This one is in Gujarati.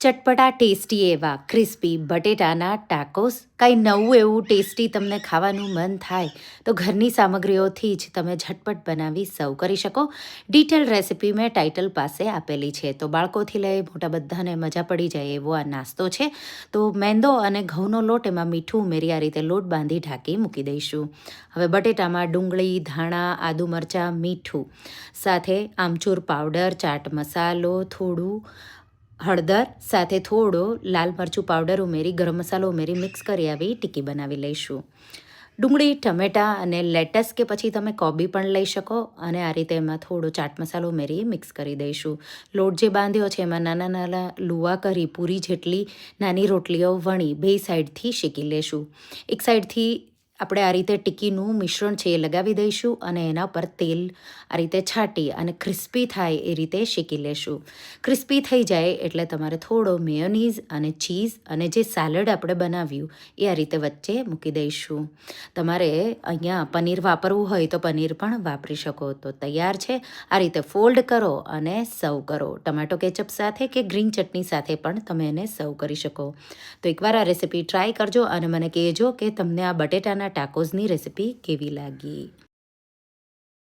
ચટપટા ટેસ્ટી એવા ક્રિસ્પી બટેટાના ટાકોસ કાંઈ નવું એવું ટેસ્ટી તમને ખાવાનું મન થાય તો ઘરની સામગ્રીઓથી જ તમે ઝટપટ બનાવી સર્વ કરી શકો. ડિટેલ રેસિપી મેં ટાઇટલ પાસે આપેલી છે. તો બાળકોથી લઈ મોટા બધાને મજા પડી જાય એવો આ નાસ્તો છે. તો મેંદો અને ઘઉંનો લોટ એમાં મીઠું ઉમેરી આ રીતે લોટ બાંધી ઢાંકી મૂકી દઈશું. હવે બટેટામાં ડુંગળી, ધાણા, આદુ મરચાં, મીઠું. સાથે આમચૂર પાવડર, ચાટ મસાલો, થોડું હળદર સાથે થોડો લાલ મરચું પાવડર ઉમેરી, ગરમ મસાલો ઉમેરી મિક્સ કરી આવી ટીકી બનાવી લઈશું. ડુંગળી, ટમેટાં અને લેટસ કે પછી તમે કોબી પણ લઈ શકો અને આ રીતે એમાં થોડો ચાટ મસાલો ઉમેરી મિક્સ કરી દઈશું. લોટ જે બાંધ્યો છે એમાં નાના નાના લુવા કરી, પૂરી જેટલી નાની રોટલીઓ વણી બે સાઈડથી શેકી લેશું. એક સાઈડથી આપણે આ રીતે ટીકીનું મિશ્રણ છે એ લગાવી દઈશું અને એના પર તેલ આ રીતે છાંટી અને ક્રિસ્પી થાય એ રીતે શેકી લેશું. ક્રિસ્પી થઈ જાય એટલે તમારે થોડો મેયોનીઝ અને ચીઝ અને જે સેલડ આપણે બનાવ્યું એ આ રીતે વચ્ચે મૂકી દઈશું. તમારે અહીંયા પનીર વાપરવું હોય તો પનીર પણ વાપરી શકો તો તૈયાર છે. આ રીતે ફોલ્ડ કરો અને સર્વ કરો. ટમાટો કેચઅપ સાથે કે ગ્રીન ચટણી સાથે પણ તમે એને સર્વ કરી શકો. તો એકવાર આ રેસીપી ટ્રાય કરજો અને મને કહેજો કે તમને આ બટેટાના ટાકોઝની રેસિપી કેવી લાગી?